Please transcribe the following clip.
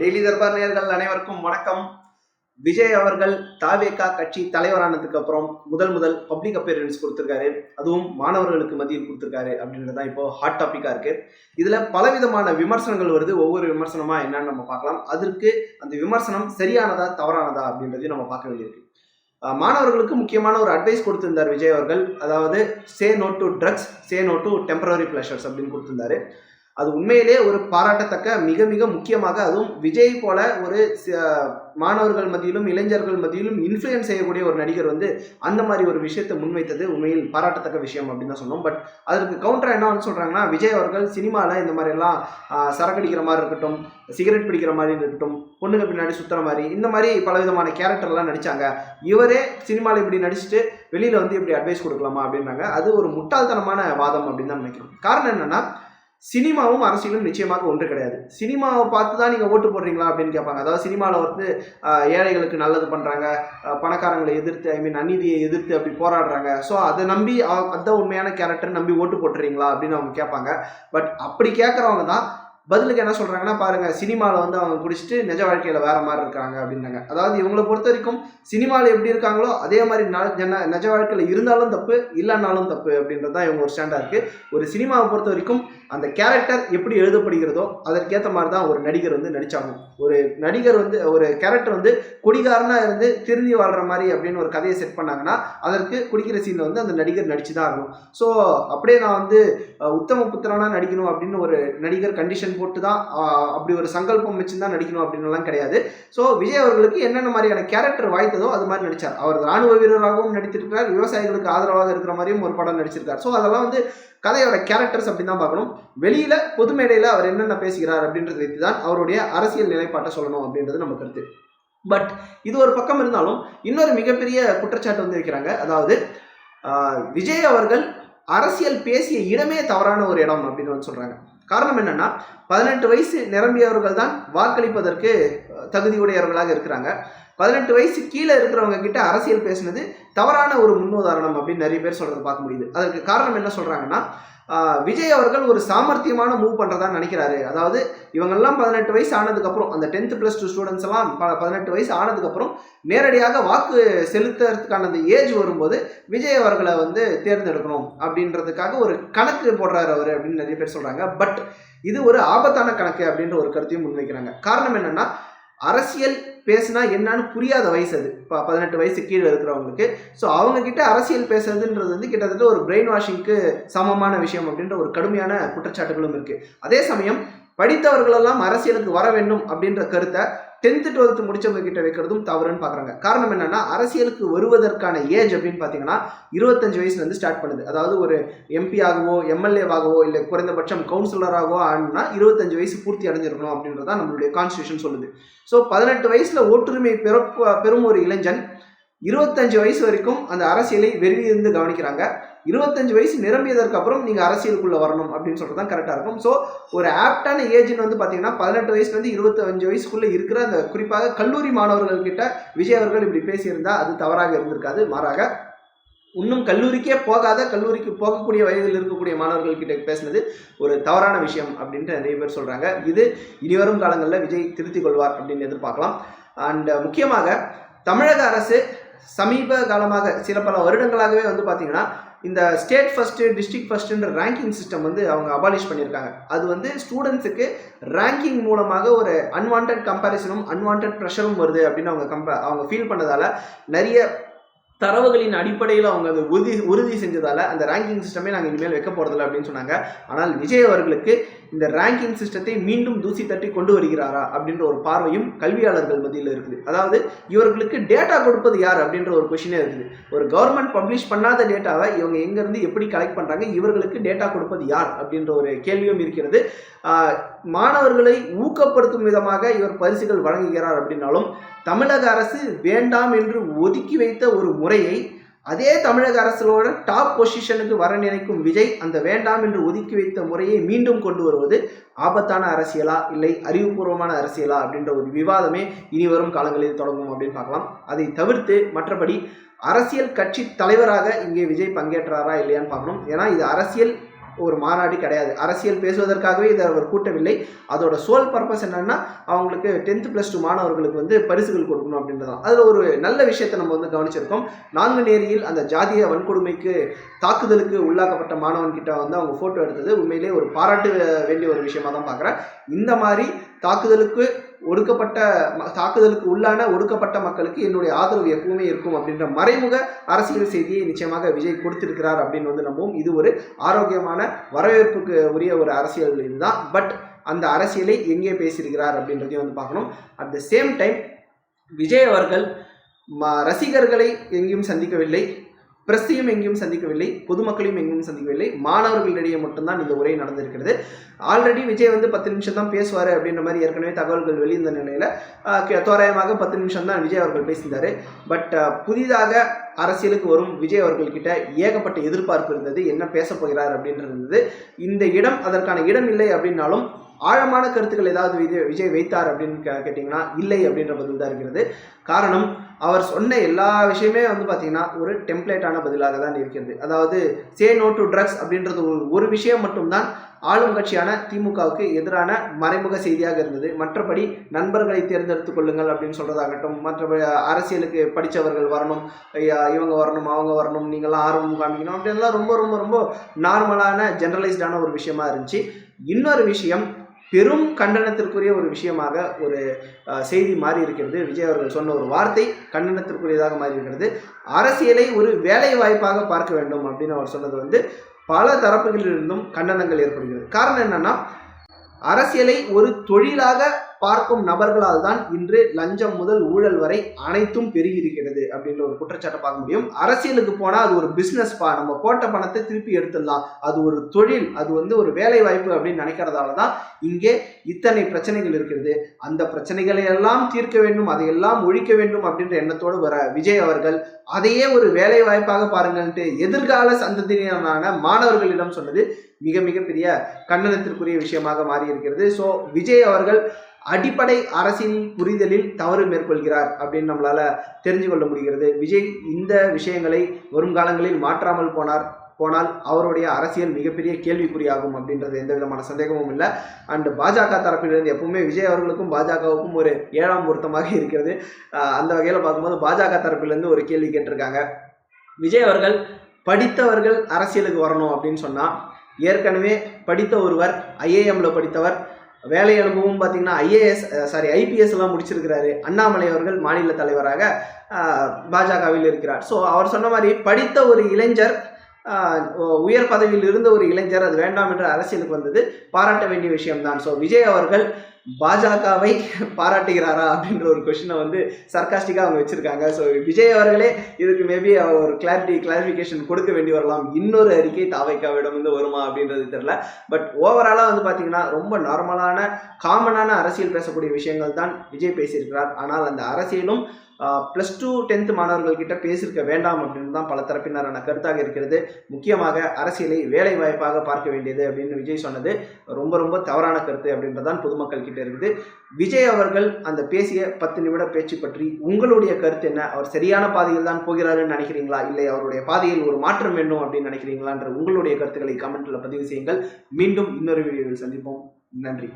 Daily Darbar நேர்கள் அனைவருக்கும் வணக்கம். விஜய் அவர்கள் தாவேகா கட்சி தலைவரானதுக்கு அப்புறம் முதல் முதல் பப்ளிக் அப்பியரன்ஸ் கொடுத்துருக்காரு. அதுவும் மாணவர்களுக்கு மத்தியில் கொடுத்துருக்காரு அப்படின்றது தான் இப்போ ஹாட் டாபிக்கா இருக்கு. இதுல பலவிதமான விமர்சனங்கள் வருது. ஒவ்வொரு விமர்சனமா என்னன்னு நம்ம பார்க்கலாம். அதற்கு அந்த விமர்சனம் சரியானதா தவறானதா அப்படின்றதையும் நம்ம பார்க்க வேண்டியிருக்கு. மாணவர்களுக்கு முக்கியமான ஒரு அட்வைஸ் கொடுத்திருந்தார் விஜய் அவர்கள். அதாவது say no to drugs say no to temporary pleasures அப்படின்னு கொடுத்திருந்தாரு. அது உண்மையிலே ஒரு பாராட்டத்தக்க மிக மிக முக்கியமாக அதுவும் விஜய் போல ஒரு ச- மாணவர்கள் மத்தியிலும் இளைஞர்கள் மத்தியிலும் இன்ஃப்ளூயன்ஸ் செய்யக்கூடிய ஒரு நடிகர் வந்து அந்த மாதிரி ஒரு விஷயத்தை முன்வைத்தது உண்மையில் பாராட்டத்தக்க விஷயம் அப்படின்னு தான் சொன்னோம் பட் அதற்கு கவுண்டர் என்னன்னு சொல்கிறாங்கன்னா விஜய் அவர்கள் சினிமாவில் இந்த மாதிரிலாம் சரக்கடிக்கிற மாதிரி இருக்கட்டும் சிகரெட் பிடிக்கிற மாதிரி இருக்கட்டும் பொண்ணுங்க பின்னாடி சுற்றுற மாதிரி இந்த மாதிரி பலவிதமான கேரக்டர்லாம் நடித்தாங்க இவரே சினிமாவில் இப்படி நடிச்சுட்டு வெளியில் வந்து இப்படி அட்வைஸ் கொடுக்கலாமா அப்படின்றாங்க. அது ஒரு முட்டாள்தனமான வாதம் அப்படின்னு தான் நினைக்கிறோம். காரணம் என்னென்னா சினிமாவும் அரசியலும் நிச்சயமாக ஒன்று கிடையாது. சினிமாவை பார்த்து தான் நீங்கள் ஓட்டு போடுறீங்களா அப்படின்னு கேட்பாங்க. அதாவது சினிமாவில் வந்து ஏழைகளுக்கு நல்லது பண்ணுறாங்க பணக்காரங்களை எதிர்த்து ஐ மீன் அநீதியை எதிர்த்து அப்படி போராடுறாங்க. ஸோ அதை நம்பி அந்த உண்மையான கேரக்டர் நம்பி ஓட்டு போட்டுறீங்களா அப்படின்னு அவங்க கேட்பாங்க. பட் அப்படி கேட்குறவங்க தான் பதிலுக்கு என்ன சொல்கிறாங்கன்னா பாருங்கள் சினிமாவில் வந்து அவங்க குடிச்சிட்டு நிஜ வாழ்க்கையில் வேறு மாதிரி இருக்காங்க அப்படின்னாங்க. அதாவது இவங்களை பொறுத்த வரைக்கும் சினிமாவில் எப்படி இருக்காங்களோ அதே மாதிரி ந- நிஜ வாழ்க்கையில் இருந்தாலும் தப்பு இல்லைனாலும் தப்பு அப்படின்றது தான் இவங்க ஒரு ஸ்டாண்டாக இருக்குது ஒரு சினிமாவை பொறுத்த வரைக்கும் அந்த கேரக்டர் எப்படி எழுதப்படுகிறதோ அதற்கேற்ற மாதிரி தான் ஒரு நடிகர் வந்து நடிச்சாகணும் ஒரு நடிகர் வந்து ஒரு கேரக்டர் வந்து குடிகாரனாக இருந்து திருந்தி வாழ்கிற மாதிரி அப்படின்னு ஒரு கதையை செட் பண்ணாங்கன்னா அதற்கு குடிக்கிற சீனில் வந்து அந்த நடிகர் நடிச்சு தான் ஆகணும். ஸோ அப்படியே நான் வந்து உத்தம புத்திரனாக நடிக்கணும் அப்படின்னு ஒரு நடிகர் கண்டிஷன் போட்டு தான் அப்படி ஒரு சங்கல்பம் வச்சு தான் நடிக்கணும் அப்படின்னுலாம் கிடையாது. ஸோ விஜய் அவர்களுக்கு என்னென்ன மாதிரியான கேரக்டர் வாய்த்ததோ அது மாதிரி நடிச்சார். அவர் ராணுவ வீரராகவும் நடித்திருக்கிறார் விவசாயிகளுக்கு ஆதரவாக இருக்கிற மாதிரியும் ஒரு படம் நடிச்சிருக்கார். ஸோ அதெல்லாம் வந்து கதையோட கேரக்டர்ஸ் அப்படின்னு தான் பார்க்கணும். வெளியில பொது மேடையில் அவர் என்னென்ன பேசுகிறார் அப்படின்றது வைத்து தான் அவருடைய அரசியல் நிலைப்பாட்டை சொல்லணும் அப்படின்றது நம்ம கருத்து. பட் இது ஒரு பக்கம் இருந்தாலும் இன்னொரு மிகப்பெரிய குற்றச்சாட்டு வந்து வைக்கிறாங்க. அதாவது ஆஹ், விஜய் அவர்கள் அரசியல் பேசிய இடமே தவறான ஒரு இடம் அப்படின்னு வந்து சொல்றாங்க. காரணம் என்னன்னா பதினெட்டு வயசு நிரம்பியவர்கள் தான் வாக்களிப்பதற்கு தகுதியுடையவர்களாக இருக்கிறாங்க. பதினெட்டு வயசு கீழே இருக்கிறவங்க கிட்ட அரசியல் பேசுனது தவறான ஒரு முன்னுதாரணம் அப்படின்னு நிறைய பேர் சொல்றதை பார்க்க முடியுது. அதற்கு காரணம் என்ன சொல்றாங்கன்னா விஜய் அவர்கள் ஒரு சாமர்த்தியமான மூவ் பண்ணுறதா நினைக்கிறாரு. அதாவது இவங்கெல்லாம் பதினெட்டு வயசு ஆனதுக்கப்புறம் அந்த டென்த் ப்ளஸ் டூ ஸ்டூடெண்ட்ஸ் எல்லாம் ப- பதினெட்டு வயசு ஆனதுக்கப்புறம் நேரடியாக வாக்கு செலுத்துறதுக்கான அந்த ஏஜ் வரும்போது விஜய் அவர்களை வந்து தேர்ந்தெடுக்கணும் அப்படின்றதுக்காக ஒரு கணக்கு போடுறாரு அவர் அப்படின்னு நிறைய பேர் சொல்கிறாங்க பட் இது ஒரு ஆபத்தான கணக்கு அப்படின்ற ஒரு கருத்தையும் முன்வைக்கிறாங்க. காரணம் என்னென்னா அரசியல் பேசுனா என்னன்னு புரியாத வயசு அது. இப்போ பதினெட்டு வயசு கீழே இருக்கிறவங்களுக்கு. ஸோ அவங்கக்கிட்ட அரசியல் பேசுறதுன்றது வந்து கிட்டத்தட்ட ஒரு பிரெயின் வாஷிங்க்கு சமமான விஷயம் அப்படின்ற ஒரு கடுமையான குற்றச்சாட்டுகளும் இருக்குது அதே சமயம் படித்தவர்களெல்லாம் அரசியலுக்கு வர வேண்டும் அப்படின்ற கருத்தை டென்த்து டுவெல்த்து முடிச்சவங்க கிட்ட வைக்கிறதும் தவறுன்னு பார்க்குறாங்க. காரணம் என்னன்னா அரசியலுக்கு வருவதற்கான ஏஜ் அப்படின்னு பார்த்தீங்கன்னா இருபத்தஞ்சு வயசுலேருந்து ஸ்டார்ட் பண்ணுது. அதாவது ஒரு எம்பி ஆகவோ எம்எல்ஏவாகவோ இல்லை குறைந்தபட்சம் கவுன்சிலராகவோ ஆனா இருபத்தஞ்சு வயசு பூர்த்தி அடைஞ்சிருக்கணும் அப்படின்றதான் நம்மளுடைய கான்ஸ்டியூஷன் சொல்லுது. ஸோ பதினெட்டு வயசில் ஓட்டுரிமை பெற பெறும் ஒரு இளைஞன் இருபத்தஞ்சு வயசு வரைக்கும் அந்த அரசியலை வெளியிருந்து கவனிக்கிறாங்க. இருபத்தஞ்சு வயசு நிரம்பியதற்கு அப்புறம் நீங்கள் அரசியலுக்குள்ள வரணும் அப்படின்னு சொல்றது தான் கரெக்டாக இருக்கும். ஸோ ஒரு ஆப்டான ஏஜ்னு வந்து பார்த்தீங்கன்னா பதினெட்டு வயசுலேருந்து இருபத்தஞ்சு வயசுக்குள்ளே இருக்கிற அந்த குறிப்பாக கல்லூரி மாணவர்கள் கிட்ட விஜய் அவர்கள் இப்படி பேசியிருந்தா அது தவறாக இருந்திருக்காது. மாறாக இன்னும் கல்லூரிக்கே போகாத கல்லூரிக்கு போகக்கூடிய வயதில் இருக்கக்கூடிய மாணவர்கள் கிட்ட பேசினது ஒரு தவறான விஷயம் அப்படின்ட்டு நிறைய பேர் சொல்றாங்க. இது இனிவரும் காலங்களில் விஜய் திருத்திக் கொள்வார் அப்படின்னு எதிர்பார்க்கலாம். அண்ட் முக்கியமாக தமிழக அரசு சமீப காலமாக சில பல வருடங்களாகவே வந்து பார்த்தீங்கன்னா இந்த ஸ்டேட் ஃபஸ்ட்டு டிஸ்ட்ரிக்ட் ஃபஸ்ட்டுன்ற ரேங்கிங் சிஸ்டம் வந்து அவங்க அபாலிஷ் பண்ணியிருக்காங்க. அது வந்து ஸ்டூடெண்ட்ஸுக்கு ரேங்கிங் மூலமாக ஒரு அன்வான்ட் கம்பேரிசனும் அன்வான்ட் ப்ரெஷரும் வருது அப்படின்னு அவங்க கம்ப அவங்க ஃபீல் பண்ணதால் நிறைய தரவுகளின் அடிப்படையில் அவங்க அதை உறுதி உறுதி செஞ்சதால் அந்த ரேங்கிங் சிஸ்டமே நாங்கள் இனிமேல் வைக்க போகிறதில்ல அப்படின்னு சொன்னாங்க. ஆனால் விஜய் அவர்களுக்கு இந்த ரேங்கிங் சிஸ்டத்தை மீண்டும் தூசி தட்டி கொண்டு வருகிறாரா அப்படின்ற ஒரு பார்வையும் கல்வியாளர்கள் மத்தியில் இருக்குது. அதாவது இவர்களுக்கு டேட்டா கொடுப்பது யார் அப்படின்ற ஒரு கொஷினே இருக்குது. ஒரு கவர்மெண்ட் பப்ளிஷ் பண்ணாத டேட்டாவை இவங்க எங்கேருந்து எப்படி கலெக்ட் பண்ணுறாங்க இவர்களுக்கு டேட்டா கொடுப்பது யார் அப்படின்ற ஒரு கேள்வியும் இருக்கிறது. மாணவர்களை ஊக்கப்படுத்தும் விதமாக இவர் பரிசுகள் வழங்குகிறார் அப்படின்னாலும் தமிழக அரசு வேண்டாம் என்று ஒதுக்கி வைத்த ஒரு முறையை அதே தமிழக அரசுகளோட டாப் பொசிஷனுக்கு வர நினைக்கும் விஜய் அந்த வேண்டாம் என்று ஒதுக்கி வைத்த முறையை மீண்டும் கொண்டு வருவது ஆபத்தான அரசியலா இல்லை அறிவுபூர்வமான அரசியலா அப்படின்ற ஒரு விவாதமே இனி வரும் காலங்களில் தொடங்கும் அப்படின்னு பார்க்கலாம். அதை தவிர்த்து மற்றபடி அரசியல் கட்சி தலைவராக இங்கே விஜய் பங்கேற்றாரா இல்லையான்னு பார்க்கணும். ஏன்னா இது அரசியல் ஒரு மாநாடு கிடையாது. அரசியல் பேசுவதற்காகவே இதை அவர் கூட்டவில்லை. அதோட சோல் பர்பஸ் என்னன்னா அவங்களுக்கு டென்த் ப்ளஸ் டூ மாணவர்களுக்கு வந்து பரிசுகள் கொடுக்கணும் அப்படின்றதான். அதில் ஒரு நல்ல விஷயத்தை நம்ம வந்து கவனிச்சிருக்கோம். நாங்குநேரியில் அந்த ஜாதிய வன்கொடுமைக்கு தாக்குதலுக்கு உள்ளாக்கப்பட்ட மாணவன் கிட்ட வந்து அவங்க ஃபோட்டோ எடுத்தது உண்மையிலேயே ஒரு பாராட்டு வேண்டிய ஒரு விஷயமா தான் பார்க்குறேன். இந்த மாதிரி தாக்குதலுக்கு ஒடுக்கப்பட்ட ம- தாக்குதலுக்கு உள்ளான ஒடுக்கப்பட்ட மக்களுக்கு என்னுடைய ஆதரவு எப்பவுமே இருக்கும் அப்படின்ற மறைமுக அரசியல் செய்தியை நிச்சயமாக விஜய் கொடுத்திருக்கிறார் அப்படின்னு வந்து நம்புவோம். இது ஒரு ஆரோக்கியமான வரவேற்புக்கு உரிய ஒரு அரசியல் இதுதான். பட் அந்த அரசியலை எங்கே பேசியிருக்கிறார் அப்படின்றதையும் வந்து பார்க்கணும். At the same time Vijay அவர்கள் ம ரசிகர்களை எங்கேயும் சந்திக்கவில்லை. பிரஸ்தையும் எங்கேயும் சந்திக்கவில்லை பொதுமக்களையும் எங்கேயும் சந்திக்கவில்லை. மாணவர்களிடையே மட்டும்தான் இந்த உரை நடந்திருக்கிறது. ஆல்ரெடி விஜய் வந்து பத்து நிமிஷம் தான் பேசுவார் அப்படின்ற மாதிரி ஏற்கனவே தகவல்கள் வெளியிருந்த நிலையில் தோராயமாக பத்து நிமிஷம் தான் விஜய் அவர்கள் பேசியிருந்தார். பட் புதிதாக அரசியலுக்கு வரும் விஜய் அவர்கள்கிட்ட ஏகப்பட்ட எதிர்பார்ப்பு இருந்தது. என்ன பேச போகிறார் அப்படின்றது இந்த இடம் அதற்கான இடம் இல்லை அப்படின்னாலும் ஆழமான கருத்துக்கள் ஏதாவது விஜய் விஜய் வைத்தார் அப்படின்னு கே- கேட்டிங்கன்னா இல்லை அப்படின்ற பதில் தான் இருக்கிறது. காரணம் அவர் சொன்ன எல்லா விஷயமே வந்து பார்த்தீங்கன்னா ஒரு டெம்ப்ளேட்டான பதிலாக தான் இருக்கிறது. அதாவது சே நோ டு ட்ரக்ஸ் அப்படின்றது ஒரு ஒரு விஷயம் மட்டும்தான் ஆளும் கட்சியான திமுகவுக்கு எதிரான மறைமுக செய்தியாக இருந்தது. மற்றபடி நண்பர்களை தேர்ந்தெடுத்துக் கொள்ளுங்கள் அப்படின்னு சொல்கிறதாகட்டும் மற்றபடி அரசியலுக்கு படித்தவர்கள் வரணும் இவங்க வரணும் அவங்க வரணும் நீங்களாம் ஆர்வம் காமிக்கணும் அப்படின்லாம் ரொம்ப ரொம்ப ரொம்ப நார்மலான ஜென்ரலைஸ்டான ஒரு விஷயமா இருந்துச்சு. இன்னொரு விஷயம் பெரும் கண்டனத்திற்குரிய ஒரு விஷயமாக ஒரு செய்தி மாறி இருக்கிறது விஜய் அவர்கள் சொன்ன ஒரு வார்த்தை கண்டனத்திற்குரியதாக மாறி இருக்கிறது அரசியலை ஒரு வேலை வாய்ப்பாக பார்க்க வேண்டும் அப்படின்னு அவர் சொன்னது வந்து பல தரப்புகளிலிருந்தும் கண்டனங்கள் ஏற்படுகிறது. காரணம் என்னன்னா அரசியலை ஒரு தொழிலாக பார்க்கும் நபர்களால் தான் இன்று லஞ்சம் முதல் ஊழல் வரை அனைத்தும் பெருகி இருக்கிறது அப்படின்ற ஒரு குற்றச்சாட்டை பார்க்க முடியும். அரசியலுக்கு போனால் அது ஒரு பிஸ்னஸ் பா. நம்ம போட்ட பணத்தை திருப்பி எடுத்துடலாம். அது ஒரு தொழில் அது வந்து ஒரு வேலை வாய்ப்பு அப்படின்னு நினைக்கிறதால தான் இங்கே இத்தனை பிரச்சனைகள் இருக்கிறது. அந்த பிரச்சனைகளை எல்லாம் தீர்க்க வேண்டும் அதையெல்லாம் ஒழிக்க வேண்டும் அப்படின்ற எண்ணத்தோடு வர விஜய் அவர்கள் அதையே ஒரு வேலை வாய்ப்பாக பாருங்கன்ட்டு எதிர்கால சந்ததியினரான மாணவர்களிடம் சொன்னது மிக மிக பெரிய கண்டனத்திற்குரிய விஷயமாக மாறி இருக்கிறது ஸோ விஜய் அவர்கள் அடிப்படை அரசின் புரிதலில் தவறு மேற்கொள்கிறார் அப்படின்னு நம்மளால தெரிஞ்சு கொள்ள முடிகிறது. விஜய் இந்த விஷயங்களை வரும் காலங்களில் மாற்றாமல் போனார். போனால் அவருடைய அரசியல் மிகப்பெரிய கேள்விக்குறியாகும் அப்படின்றது எந்த விதமான சந்தேகமும் இல்லை. அண்ட் பாஜக தரப்பிலிருந்து எப்பவுமே விஜய் அவர்களுக்கும் பாஜகவுக்கும் ஒரு ஏழாம் பொருத்தமாக இருக்கிறது. அந்த வகையில் பார்க்கும்போது பாஜக தரப்பிலிருந்து ஒரு கேள்வி கேட்டிருக்காங்க. விஜய் அவர்கள் படித்தவர்கள் அரசியலுக்கு வரணும் அப்படின்னு சொன்னால் ஏற்கனவே படித்த ஒருவர் ஐஏஎம்ல படித்தவர் வேலை அனுபவம் பார்த்தீங்கன்னா ஐஏஎஸ் சாரி ஐபிஎஸ்லாம் முடிச்சிருக்கிறாரு. அண்ணாமலை அவர்கள் மாநில தலைவராக பாஜகவில் இருக்கிறார். ஸோ அவர் சொன்ன மாதிரி படித்த ஒரு இளைஞர் உயர் பதவியில் இருந்த ஒரு இளைஞர் அது வேண்டாம் என்று அரசியலுக்கு வந்தது. பாராட்ட வேண்டிய விஷயம்தான். ஸோ விஜய் அவர்கள் பாஜகவை பாராட்டுகிறாரா அப்படின்ற ஒரு கொஷினை வந்து சர்காஸ்டிக்காக அவங்க வச்சுருக்காங்க. ஸோ விஜய் அவர்களே இதுக்கு மேபி ஒரு கிளாரிட்டி கிளாரிஃபிகேஷன் கொடுக்க வேண்டி வரலாம். இன்னொரு அறிக்கை தாவைக்காவிடம் வந்து வருமா அப்படின்றது தெரில பட் ஓவராலாக வந்து பார்த்தீங்கன்னா ரொம்ப நார்மலான காமனான அரசியல் பேசக்கூடிய விஷயங்கள் தான் விஜய் பேசியிருக்கிறார். ஆனால் அந்த அரசியலும் ப்ளஸ் டூ டென்த் மாணவர்கள்கிட்ட பேசியிருக்க வேண்டாம் அப்படின்னு தான் பல தரப்பினரான கருத்தாக இருக்கிறது. முக்கியமாக அரசியலை வேலை வாய்ப்பாக பார்க்க வேண்டியது அப்படின்னு விஜய் சொன்னது ரொம்ப ரொம்ப தவறான கருத்து அப்படின்றதான் பொதுமக்கள் கிட்ட இருக்குது. விஜய் அவர்கள் அந்த பேசிய பத்து நிமிட பேச்சு பற்றி உங்களுடைய கருத்து என்ன? அவர் சரியான பாதையில் தான் போகிறாருன்னு நினைக்கிறீங்களா? இல்லை அவருடைய பாதையில் ஒரு மாற்றம் வேண்டும் அப்படின்னு நினைக்கிறீங்களான்ற உங்களுடைய கருத்துக்களை கமெண்ட்ல பதிவு செய்யுங்கள். மீண்டும் இன்னொரு வீடியோவில் சந்திப்போம். நன்றி.